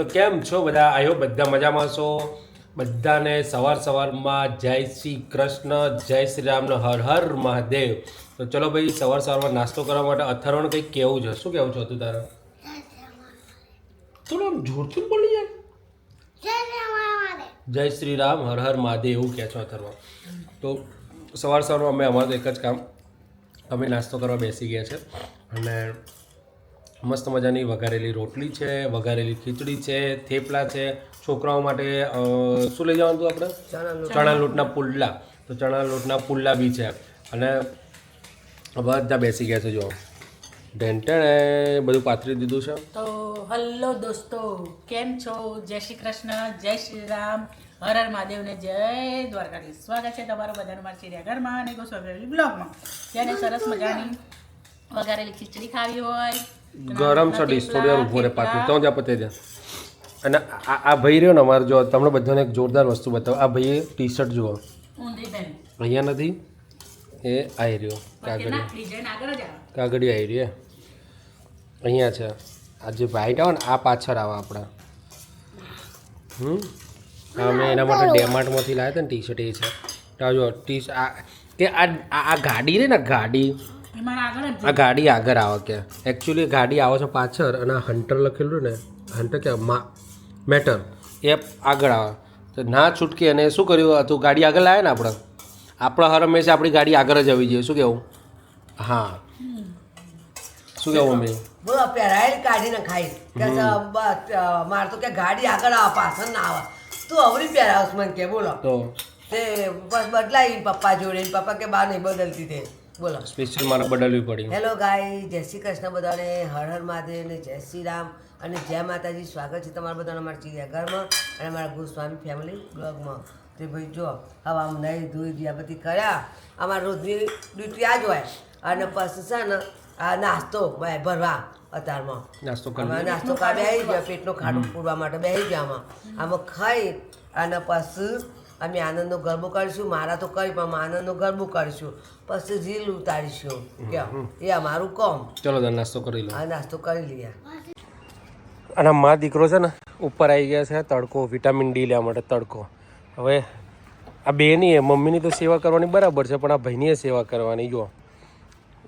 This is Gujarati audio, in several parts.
તો કેમ છો બધા? આયો બધા મજામાં છો. બધાને સવાર સવારમાં જય શ્રી કૃષ્ણ, જય શ્રી રામનો હર હર મહાદેવ. તો ચલો ભાઈ, સવાર સવારમાં નાસ્તો કરવા માટે અથર્વણ કંઈક કેવું છે. શું કેવું છો તું તારે? થોડું આમ જોરથી બોલી જય શ્રી રામ, હર હર મહાદેવ એવું કહે છો અથર્વણ તો સવાર સવારમાં અમે અમારું એક જ કામ. અમે નાસ્તો કરવા બેસી ગયા છે. અને મસ્ત મજાની વઘારેલી રોટલી છે વઘારેલી ખીચડી છે થેપલા છે. છોકરાઓ માટે શું લઈ જવાનું હતું આપણે? ચણા લોટના પુલ્લા. તો ચણા લોટના પુલ્લા બી છે. અને બધા બેસી ગયા છે જો ઢેંટણે બધું પાથરી દીધું છે. તો હલો દોસ્તો કેમ છો? જય શ્રી કૃષ્ણ જય શ્રી રામ. હર હર મહાદેવને જય દ્વારકાધીશ. સ્વાગત છે તમારું બધાનું મારા ચિડિયાઘરમાં અને ગોસ્વામી બ્લોગમાં જેને સરસ મજાની વઘારેલી ખીચડી ખાવી હોય ગરમ છે ડીશ થોડી વાર ઊભો રહે પાછું તો ત્યાં પતે ત્યાં અને આ આ ભાઈ રહ્યો ને અમારે જો તમને બધાને એક જોરદાર વસ્તુ બતાવો. આ ભાઈએ ટી શર્ટ જુઓ અહીંયા નથી એ આવી રહ્યો કાગળિયો. આગળ જ આવે. કાગળિયો આવી રહ્યો અહીંયા છે. આ જે વ્હાઈટ આવે ને આ પાછળ આવે આપણા. હમ? અમે એના માટે ડેમાર્ટમાંથી લાવ્યા હતા ને ટી શર્ટ એ છે. જો ટી આ કે આ આ ગાડી રે ને ગાડી. આ ગાડી આગળ આવે કે. એકચ્યુઅલી ગાડી આવે છે પાછળ અને આ હન્ટર લખેલું ને હન્ટર કે મેટર. એ આગળ આવે. તો ના છૂટકી અને શું કર્યું? હતું ગાડી આગળ લાવે ને આપણે. આપણે હર હંમેશા આપણી ગાડી આગળ જ આવી જોઈએ. શું કેવું? હા. શું કેવું મમ્મી? બોલો પહેરાયેલ કાઢીને ખાઈ. કે મારે તો કે ગાડી આગળ આવે પાછળ ના આવે. તું અવરી પહેરાવશ મને કે બોલો. તો? તે બસ બદલાઈ પપ્પા જોડે પપ્પા કે બા નહીં બદલતી તે. બોલો. સ્પેશિયલ મારે બદલવી પડી. હેલો ગાય જય શ્રી કૃષ્ણ બધાને. હર હર મહાદેવ ને જય શ્રી રામ. અને જય માતાજી સ્વાગત છે તમારા બધાના અમારા ચિડિયાઘરમાં અને અમારા ગોસ્વામી ફેમિલી બ્લોગમાં તે ભાઈ જો હવે આમ નહીં ધોઈ ગયા બધી કર્યા. અમારા રોજની ડ્યુટી આ જ હોય. અને પછી છે ને આ નાસ્તો ભરવા અત્યારમાં. નાસ્તો કરવા નાસ્તો કરવા બેસી ગયો પેટનો ખાડો પૂરવા માટે બેસી ગયા આમાં. આમાં ખાઈ અને પછી અમે આનંદનો ગરબો કરીશું મારા તો કરી પણ આનંદનો ગરબો કરીશું પછી રીલ ઉતારીશું. કે એ અમારું કોમ. ચલો નાસ્તો કરી લો. આ નાસ્તો કરી લઈએ. અને મા દીકરો છે ને ઉપર આવી ગયા છે તડકો વિટામિન ડી લેવા માટે તડકો. હવે આ બેની એ મમ્મીની તો સેવા કરવાની બરાબર છે પણ આ ભાઈની સેવા કરવાની જો.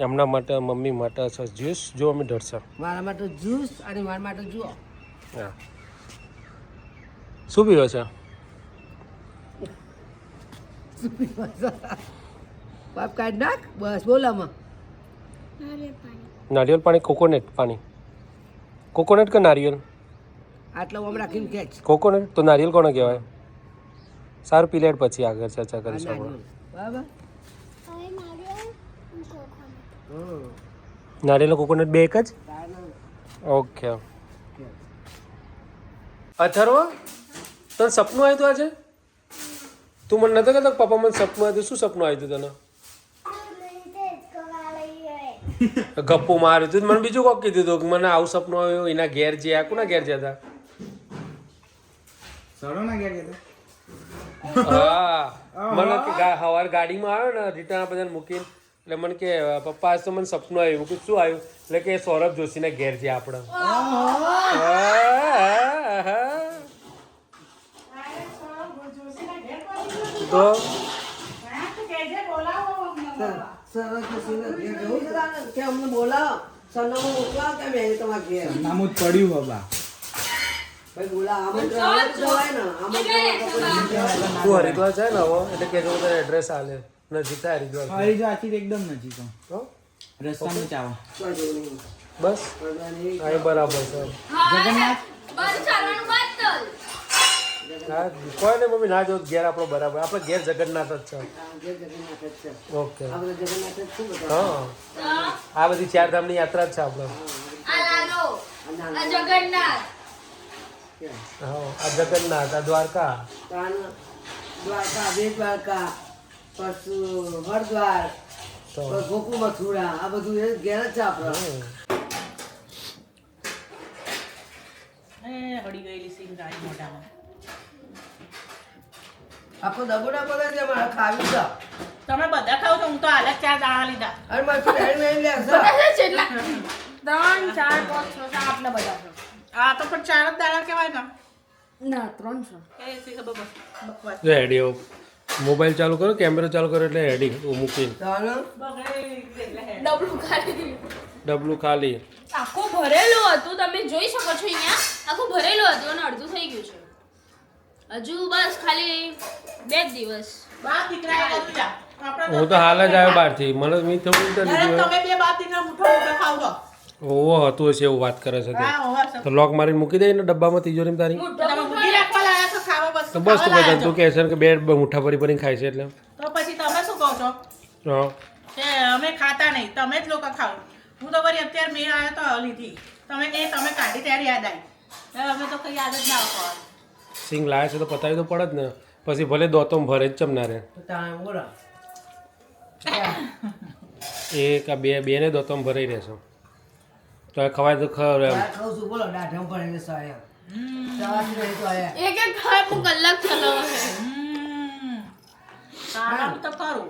એમના માટે મમ્મી માટે છે જ્યુસ જો અમે ઢળશે મારા માટે જ્યુસ અને મારા માટે જુઓ. હા. શું પીવો છે? બાપ કાઢ નાખ બસ બોલામાં. નારિયેળ પાણી. કોકોનટ પાણી. કોકોનટ કે નારિયેળ? આટલો આમ રાખીને ખેંચ. કોકોનટ? તો નારિયેળ કોને કહેવાય? સારું પીલેટ પછી આગળ ચર્ચા કરીશું આપણે બરાબર? નારિયેળ કોકોનટ. બે એક જ? ઓકે. અથર્વ તને સપનું આવ્યું હતું આજે? તું મને નતો કહેતો પપ્પા મને સપનું આવ્યું શું સપનું આવ્યું હતું તને? ગપ્પુ માર્યું તું. મને બીજું કોક કીધું હતું કે મને આવું સપનું આવ્યું. એના ઘેર જ્યાં કોના ઘેર જતા? કીધું હા. મને કે હવાર ગાડીમાં આવ્યો ને રીટાના બધાને મૂકીને. એટલે મને કે પપ્પા આજ તો મને સપનું આવ્યું. શું આવ્યું? એટલે કે સૌરભ જોશીના ઘેર છે આપણે. તો કે અમને બોલાવો સરનામું જ પડ્યું બાબા તો હરિદ્વાર જાય ને હવે? એટલે કે જો એડ્રેસ આલે. નજીક થાય હરિદ્વાર જો આથી એકદમ નજીક હો. હો? રસ્તામાં બસ? બરાબર છે. જગન્નાથ હા કોઈ ને મમ્મી ના જો ઘેર આપણો બરાબર. આપણે ઘેર જગન્નાથ જ છે. ઓકે? હા. આ બધી ચાર ધામની યાત્રા જ છે આપણે. જગન્નાથ. હા આ જગન્નાથ આ દ્વારકા. દ્વારકા બે દ્વારકા પછી હરદ્વાર તો. મથુરા આ બધું એ ઘેર જ છે આપણે. એ હળી ગયેલી આખો દબોડા પગ છે મારા ખાવી છે. તમે બધા ખાવ તો હું તો હાલ જ ચાર દાણા લીધા. અરે મારી ફ્રેન્ડ મેં લે છે. બધા કેટલા ત્રણ ચાર પાંચ છ સાત આટલા બધા આ તો પણ ચાર જ દાણા કહેવાય ને. ના ત્રણ જો હેડી આવો મોબાઈલ ચાલુ કરો કેમેરો ચાલુ કરો એટલે મૂકીને. એટલે હે. ડબલું ખાલી. ડબલું ખાલી. આખું ભરેલું હતું તમે જોઈ શકો છો અહીંયા. આખું ભરેલું હતું અને અડધું થઈ ગયું છે. હજુ બસ ખાલી બે દિવસ. હું તો હાલ જ આવ્યો બહારથી. મને મેં થોડું લીધું ખાવ. ઓવો હતું હશે એવું વાત કરે છે તે. લોક મારીને મૂકી દે ને ડબ્બામાં તિજોરી તારી. તો મૂકી રાખવા લાયા છો ખાવા બસ તો બસ તું બધા તું કહે છે કે બે મુઠ્ઠા ભરી ભરીને ખાય છે એટલે. તો પછી તમે શું કહો છો? હા. કે અમે ખાતા નહીં તમે જ લોકો ખાઓ. હું તો વળી અત્યારે મેં આવ્યો તો લીધી તમે એ તમે કાઢી ત્યારે યાદ આવી અમે તો કઈ યાદ જ ના આવતો સિંગ લાવે છે તો પતાવી તો પડે જ ને. પછી ભલે દોતો ભરે જ ચમના રે તો તાણે બોલો એક આ બે બેને દોતો ભરાઈ રહેશે તો આ ખવાય તો ખબર એમ. બોલો દાઢમ પડે સાયા એક ખાય કલાક. આરામ તો કરું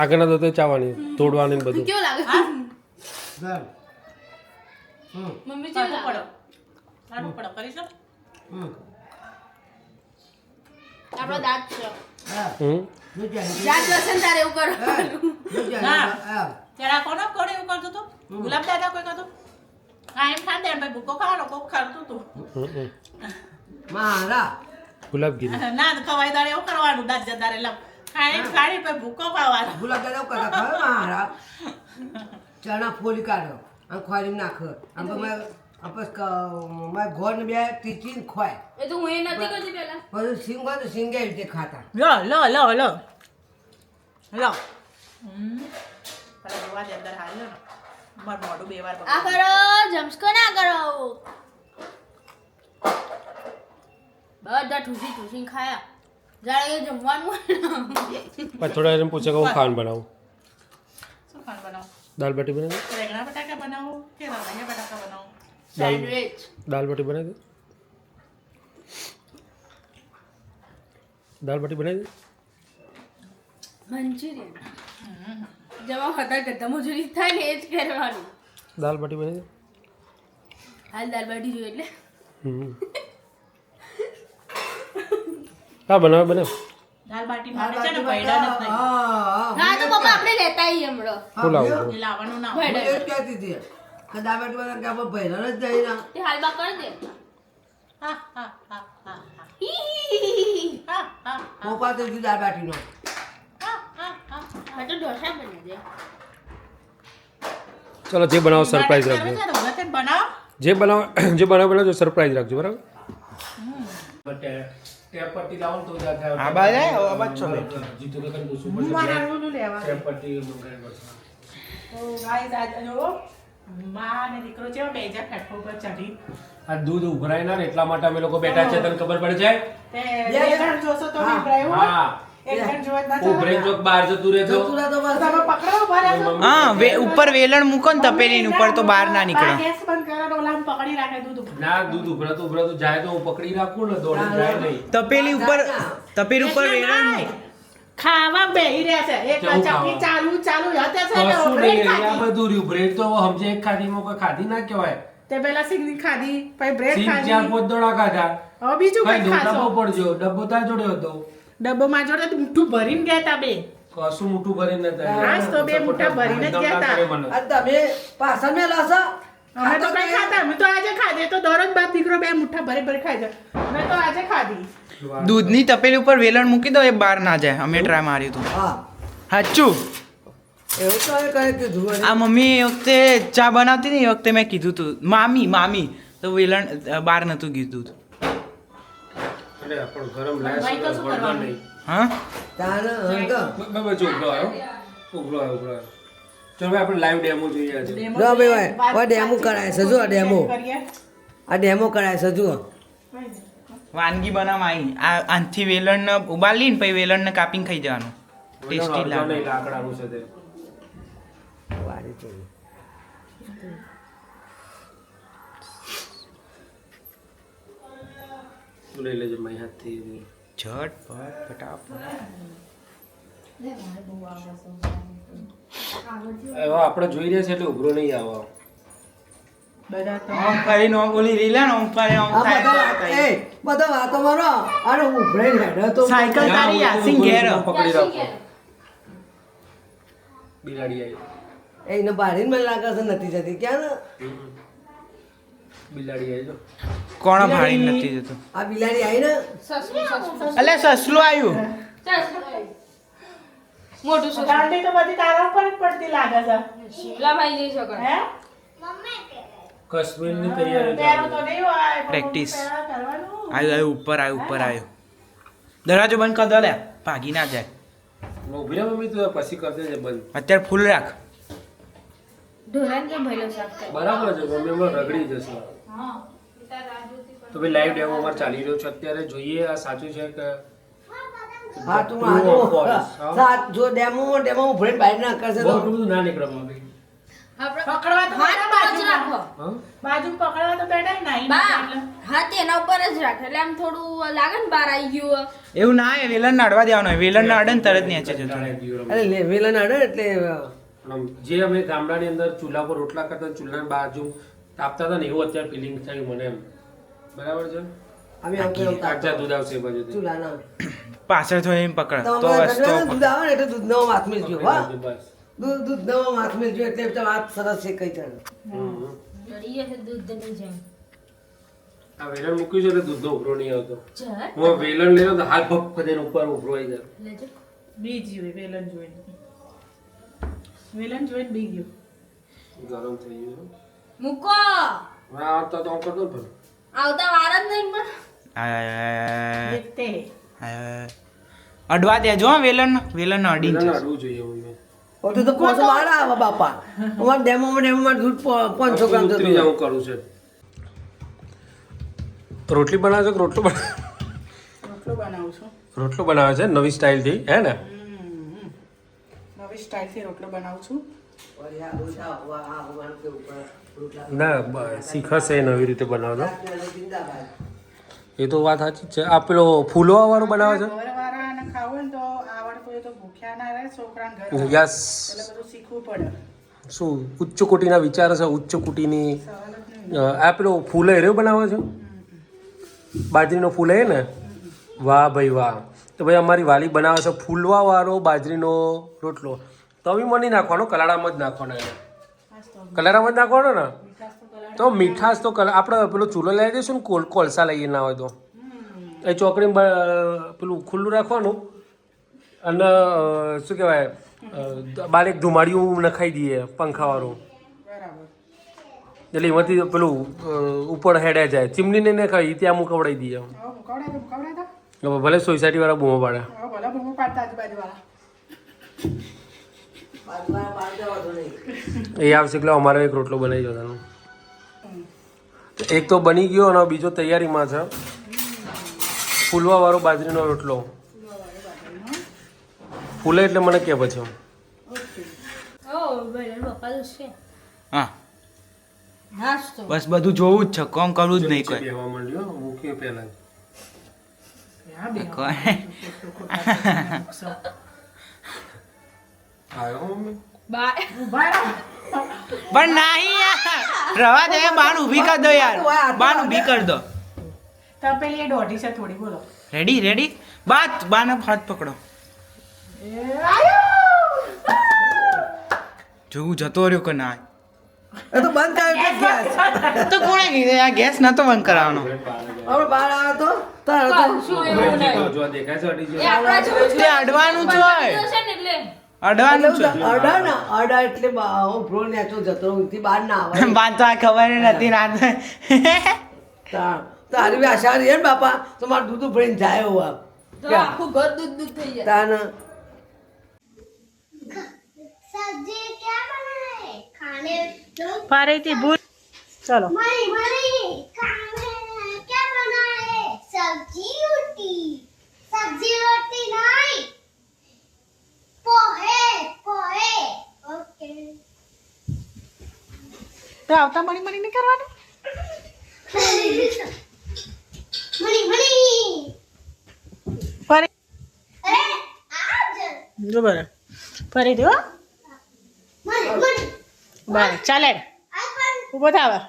આગળના દોતો ચાવાની તોડવાની ને બધું. કેવું લાગે? મમ્મી કાઢવું પડો. પડો. કરીશું હમ આપણો દાંત છે. હમ? દાંત જશે તારે એવું કરવાનું. જો ના. ત્યાં હા. ત્યારે કોનો કોણ એવું કરતું હતું? ગુલાબ દાદા કોઈ કરતું? હા એમ ખાંડે એમ ભાઈ ભૂકો ખાવાનો કોક ખાતું હતું. હમ, હમ. મારા. ગુલાબગીરી. ના ખવાય દાડે એવું કરવાનું દાદ જદારે લમ ખાઈ ખાણી ભૂકો ખાવાનો. ગુલાબ દાદા કરતા મારા. ચણા ફોલી કાઢો આમ ખોરી નાખો. આમ આપસ મારા ઘોર ને બે ટીચીને ખોય. એ તો હું એ નથી કરતી પહેલા પછી સિંગ તો સિંગ રીતે ખાતા. લો લો લો લો. લો. પેલા જોવા દે અંદર હાલ લો માર મોઢું બે વાર આ કરો જમસ્કો ના કરો. બધા ઠૂસી ઠૂસી ખાયા. જાણે કે જમવાનું હોય થોડા એને પૂછે કે હું ખાવાનું બનાવું? શું ખાણ બનાવો? દાલ બાટી બનાવી? રેંગણા બટાકા બનાવો કે રવૈયા બટાકા બનાવો? સેન્ડવિચ. દાલ બાટી બનાવી દે. દાલ બાટી બનાવી દે. મંચુરિયન. જેમાં હતા ગધા મજૂરી થાય ને એ જ કરવાનું. દાલ બાટી બનાવી દે. હાલ દાળ બાટી જોઈએ એટલે. હા બનાવે બનાવ. દાલ બાટી મારે છે ને ભૈડા નથી. હા તો પપ્પા આપણે લેતા આવીએ હમણાં. પુલાવ લાવવાનું ના ભૈડા. હોય. એ કહેતી હતી. કે દાબેટ વાળા કે આપણે ભૈરવ જ નહીં ના તે હાલ બા કરી દે. હા હા હા હા હા હી હી હી હી. હા હા પોપા તો જુદા બાટી બાટીનો હા હા હા હા તો ઢોસા બની દે ચલો જે બનાવો સરપ્રાઈઝ રાખજો. ને, જે બનાવો જે બનાવો બનાવજો સરપ્રાઈઝ રાખજો બરાબર? ટેપ પટ્ટી લાવો તો જ આ બાય આ છો જીતુ કે પૂછવું હું મારા આલુનું લેવા? ટેપ પટ્ટી મંગાવી પડશે તો ગાઈસ આજે જુઓ. માં અને દીકરો છે બે હજાર પ્લેટફોર્મ પર ચઢી? આ દૂધ ઉભરાય ના એટલા માટે અમે લોકો બેઠા છે તને ખબર પડે છે બે બે જણ જોશો તો હા. હા. ઉપર વેલણ મૂકો ને તપેલી ઉપર તો બહાર ના નીકળે. ગેસ બંધ કરો ને ઓલામાં પકડી રાખે દૂધ ઉપર. ના દૂધ ઉભરાતું ઉભરાતું. જાય તો હું પકડી રાખું ને દોડી નહીં. તપેલી ઉપર તપેલી ઉપર વેલણ. ખાવા બેહી રહ્યા છે. એક ચપટી ચાલુ ચાલુ હતે છે ને? ખાધી. બધું રહ્યું. બ્રેડ તો સમજે એક ખાધીમાં કોઈ ખાધી ના કહેવાય. તે પેલા સિંગની ખાધી પછી બ્રેડ ખાધી. ચાર ખાધી પોત દોડા ખાધા. હવે બીજું કઈ ખાશો? ડબ્બો પડજો ડબ્બો તાર જોડે હતો. ડબ્બો માં જોડે તો મીઠું ભરીને ગયા તા બે. કશું મોટું ભરીને નતા હાશ તો બે મોટા ભરીને જ ગયા તા. તમે પાછા મેલા છો? અમે તો કઈ ખાતા અમે તો આજે ખાધે તો દરરોજ બાપ દીકરો બે મુઠ્ઠા ભરે ભરે ખાઈ જાય. મેં તો આજે ખાધી. દૂધની તપેલી ઉપર વેલણ મૂકી દો એ બહાર ના જાય. અમે ટ્રાય માર્યું હતું હા. હાચું આ મમ્મી એ વખતે ચા બનાવતી ને એ વખતે મેં કીધું હતું મામી મામી તો વેલણ બહાર નતું કીધું હતું? હા? ચલો ભાઈ આપણે લાઈવ ડેમો જોઈએ છે ડેમો જો ભાઈ ભાઈ, ડેમો કરાય છે, જો આ ડેમો. આ ડેમો કરાય છે જો વાનગી બનાવવા આવી આ આનથી વેલણ ઉબાલી ને પછી વેલણને કાપીને ખાઈ જવાનું. ટેસ્ટી લાગે. લાકડાનું છે તે. વારી. તું લઈ લેજે મારી હાથથી ઝટપટ ફટાફટ. હવે આપણે જોઈ રહ્યા છે એટલે ઉભરો નહીં આવો. બધા તો આમ કરીને આમ ઓલી રીલ ને આમ ફરે આમ બધા થાય. એ બધા વાતો મારો. અને ઉભરાઈને હેડે તો. સાયકલ તારી યાસીન ઘેર. પકડી રાખો. બિલાડી આવી. એને બારીને મને લાગે છે નથી જતી. ક્યાં બિલાડી આવી જો. કોણ ભાળી નથી જતો? આ બિલાડી આવી ને? સસલું, સસલું. અલે સસલું આવ્યું. સસલું. મોટું સસલું. દાંડી તો બધી તારા ઉપર જ પડતી લાગે છે. શિમલાભાઈ જઈ શકો. હે? કાશ્મીરની તૈયારી તો નહીં હોય પ્રેક્ટિસ આવ્યું આવ્યું ઉપર આવ્યું ઉપર આવ્યું દરવાજો બંધ કર દો લે. ભાગી ના જાય. ઊભી રહે મમ્મી તો પછી કર દેજે બંધ. અત્યારે ફૂલ રાખ. ઢોરાને કેમ ભરેલો સાફ કરે? બરાબર છે મમ્મી હમણાં રગડી જશે. તો ભાઈ લાઈવ ડેમો અમારે ચાલી રહ્યો છે અત્યારે જોઈએ આ સાચું છે કે હા તું હા. સાત જો ડેમો ડેમો ઉભરાઈને બારી ના કરશે તો. એટલું બધું ના નીકળે મમ્મી પકડવા તો બેઠા જ રાખો. બાજુ પકડવા તો બેઠા ને નાઈ બા એટલે. હાથ એના ઉપર જ રાખે. એટલે આમ થોડું લાગે ને બહાર આવી ગયું એવું ના એ વેલણ નડવા દેવાનું હોય. વેલણ નડે ને તરત નીચે જતું રહે. કંટાળાઈ ગયું અરે લે વેલા ના અડે એટલે જે અમે ગામડાની અંદર ચૂલા પર રોટલા કરતા ચૂલાની બાજુ તાપતા હતા ને એવું અત્યારે ફિલિંગ થયું મને એમ. બરાબર છે? અમે દૂધ આવશે ચૂલાના. પાછળ થોડી પકડ. તો દૂધ આવે ને એટલે દૂધનો હાથ મિલજો હા દૂધ દૂધ દૂધનો હાથ મિલજો એટલે તો વાત સરસ છે કઈ જશે આ વેલણ મૂક્યું છે એટલે દૂધનો ઉભરો નહીં આવતો. હું વેલણ લેલો તો હાથ ભપ કરીને ઉપર ઉભરો આવી જાય બીજી હોય વેલણ જોઈને. વેલણ જોઈને બી ગયું. ગરમ થઈ ગયું. મૂકો. આવતા તો તો કરતો પણ. આવતા વાર જ નહીં પણ. તે. અડવા દેજો જો વેલણ વેલણ અડી. અડવું જોઈએ તો પોસ મારા આવે બાપા અમારે ડેમોમાં ડેમોમાં દૂધ પ- પાંચસો ગ્રામ તો જતું કરું છે રોટલી બનાવે છે કે રોટલો બનાવ રોટલો બનાવું છું રોટલો બનાવે છે નવી સ્ટાઇલથી હે ને નવી સ્ટાઇલથી રોટલો બનાવું છું ના શીખશે નવી રીતે બનાવતો જિંદાબાદ એ તો વાત સાચી જ છે. આ પેલો ફૂલવા વાળું બનાવે છે? યસ. શું ઉચ્ચ કોટીના વિચાર છે? ઉચ્ચ કોટીની આ પેલો ફૂલે એર્યો બનાવે છે? બાજરીનો ફૂલ એ ને? વાહ ભાઈ વાહ. તો ભાઈ અમારી વાલી બનાવે છે ફૂલવા વાળો બાજરીનો રોટલો. તો બી મને નાખવાનો કલાડામાં જ નાખવાનો એને. કલાડામાં જ નાખવાનો ને? તો મીઠાશ તો કલા આપણે પેલો ચૂલો લઈ દઈશું ને કોલ કોલસા લઈએ ના હોય તો. એ ચોકડી પેલું ખુલ્લું રાખવાનું અને શું કહેવાય બારેક બાર એક ધુમાડિયું નખાઈ દઈએ પંખાવાળું. બરાબર. એટલે એમાંથી પેલું ઉપર હેડે જાય. ચીમનીને ને ખાઈ ત્યાં દઈએ મુકાવડા તો હવે ભલે સોસાયટી વાળા બૂમો પાડે. હવે ભલે બૂમો પાડતા આજુબાજુવાળા. એ આવશે એટલે અમારે એક રોટલો બનાવી દેવાનો. એક તો બની ગયો અને બીજો તૈયારીમાં છે. ફૂલવા વાળો બાજરીનો રોટલો. ફૂલે એટલે મને કે પછી ઓ ભાઈ પપ્પા તો છે હા બસ બધું જોવું જ છે કોમ કરવું જ નહીં કોઈ. મૂક્યો પહેલા. આવ્યો મમ્મી. પણ નહીં યાર રવા દે બાણ ઊભી કર દો યાર. બાન ઊભી કર દો. તો પેલી એ દોઢી છે થોડી બોલો. રેડી રેડી બાત બાને હાથ પકડો. જોવું જતો રહ્યો કે ના? એ તો બંધ થાય કે ગેસ. તો કોણે કીધું? આ ગેસ નતો બંધ કરાવવાનો. આપણે બહાર આવે તો? તારે તો શું એવું નહીં. જો દેખાય છે અડી એ આપણે જેવું જ અડવાનું જ હોય. છે એટલે. અડવાનું છે. અડા અડા એટલે ભ્રો નેચો જતો ઊંઘથી બહાર ના આવે. બાન તો આ ખબર નથી ના. બી આશા રહી બાપા તો મારું દૂધ ભરીને જાય હોવા ભૂલ. ચલો. સબ્જી રોટી નહીં. તો આવતા મળી મળીને કરવાનું? જો બરાબર ફરી દો. બરાબર ચાલે. ઊભો થાવા.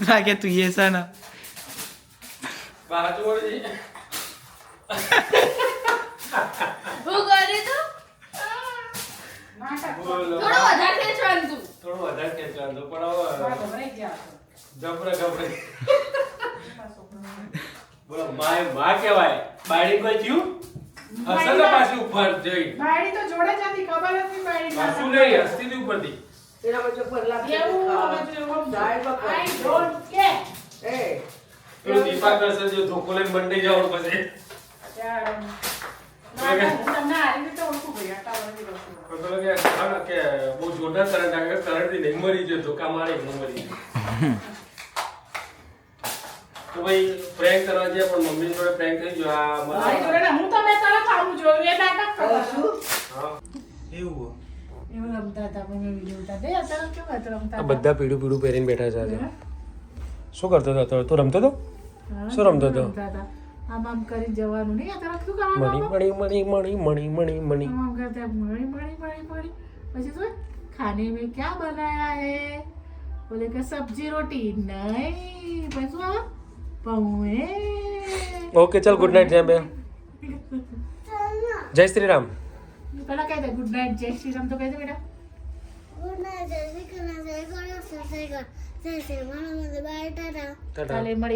લાગે તું એ છે ને બાજુ વળી. હું કરી તો નાટક થોડો વધારે ખેંચવાનું તું થોડો વધારે ખેંચવાનું હતું, પણ હવે ગભરાઈ ગયા જબરે ગભરાઈ બોલો માયમાં કહેવાય બાયડી કોઈ થયું હસન ને પાછી ઉપર જઈ બાયડી તો જોડે જ હતી ખબર જ નહીં પાછું નહીં હસતી હતી ઉપરથી તેના પછી તો સાઈડમાં કર. I don't care. એ. પેલું દીપા કરશે જો ધોકો લઈને બંધ જવાનું પછી. કે બહુ જોરદાર કરંટ આવે કરંટથી નહીં મરી ગયો ધોકા મારે મરી તો ભાઈ પ્રેન્ક કરવા ગયા પણ મમ્મી જોડે પ્રેન્ક થઈ ગયો. આ મારી જોડે હું તમે તરત આવું જોયું એ નાટક કરતા હતા. એવું એવું રમતા હતા પણ મેં વીડિયો ઉતારતા. અત્યારે કેવું હતું રમતા આ બધા પીળું પીળું પહેરીને બેઠા છે આજે. શું કરતો હતો અત્યારે? રમતો હતો? શું રમતો હતો? આમ આમ કરી જવાનું નહીં? અત્યારે શું કરવાનું મણી મણી મણી મણી મણી મણી આમ મણી મણી મણી મણી. પછી શું ખાને મેં ક્યાં બનાયા હે બોલે કે સબ્જી રોટી નહીં. પછી શું આવે? પૌએ. ઓકે ચલ ગુડ નાઇટ જય જય શ્રી રામ. પેલા કહી દે ગુડ નાઇટ જય શ્રી રામ તો કહી દે બેટા Good night, જય શ્રી કૃષ્ણ, જય Ganesh, Jai Shri Krishna, Jai Shri Ram, bye tata tata કાલે મળીએ